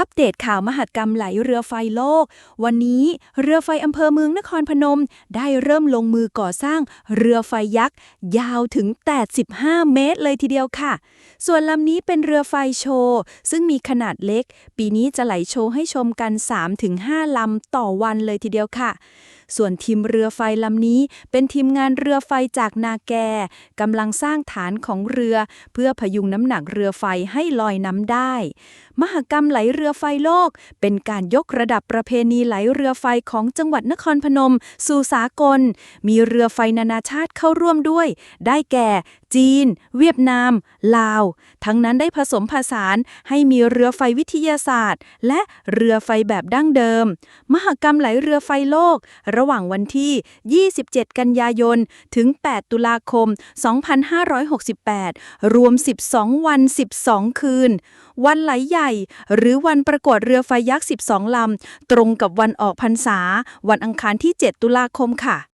อัปเดตข่าวมหกรรมไหลเรือไฟโลก วันนี้เรือไฟอำเภอเมืองนครพนม ได้เริ่มลงมือก่อสร้างเรือไฟยักษ์ ยาวถึง 85 เมตรเลยทีเดียวค่ะ ส่วนลำนี้เป็นเรือไฟโชว์ ซึ่งมีขนาดเล็ก ปีนี้จะไหลโชว์ให้ชมกัน 3-5 ลำต่อวันเลยทีเดียวค่ะ ส่วนทีมเรือไฟลำนี้ เป็นทีมงานเรือไฟจากนาแกกำลังสร้างฐานของเรือ เพื่อพยุงน้ำหนักเรือไฟให้ลอยน้ำได้ มหกรรมไหลเรือไฟโลก เป็นการยกระดับประเพณีไหลเรือไฟของจังหวัดนครพนม สู่สากล มีเรือไฟนานาชาติเข้าร่วมด้วย ได้แก่ จีน เวียดนาม ลาว ทั้งนั้นได้ผสมผสานให้มีเรือไฟวิทยาศาสตร์ และเรือไฟแบบดั้งเดิม มหกรรมไหลเรือไฟโลก ระหว่างวันที่ 27 กันยายน ถึง 8 ตุลาคม 2568 รวม 12 วัน 12 คืน วันไหลใหญ่ หรือวันประกวดเรือไฟยักษ์ 12 ลำ ตรงกับวันออกพรรษา วันอังคารที่ 7 ตุลาคมค่ะ